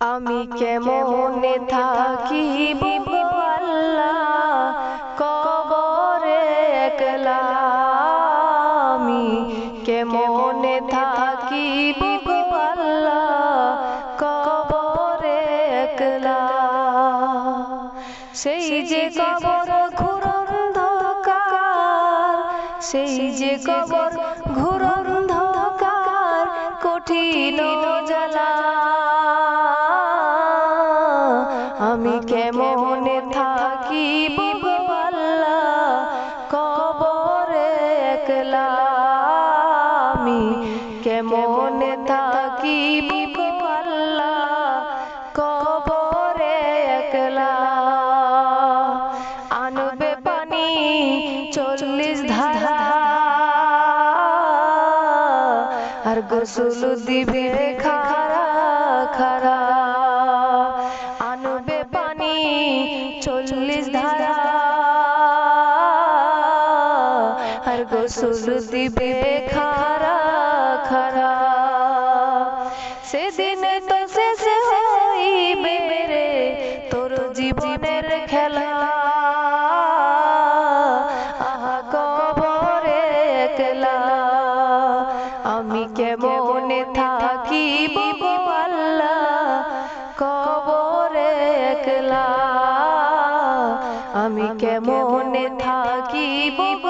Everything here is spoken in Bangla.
আমি কেমনে থাকি আল্লাহ কবরে একলা? আমি কেমনে থাকি আল্লাহ কবরে একলা? সেই যে কবর ঘুরন্ধকার সেই যে কবর ঘুরন্ধকার আমি কেমনে থাকি আল্লাহ কবরে একলা। আমি কেমনে থাকি আল্লাহ কবরে একলা। আনবে পানি চল্লিশ ধারা। আর গোসল দিবে খারা আর গোসল দিবে খারা খারা। সেদিন তো শেষ হইবে রে তোর জীবনের খেলা। আহা, কবরে একলা। আমি কেমনে থাকি আল্লাহ কবরে একলা। আমি কেমনে থাকি আল্লাহ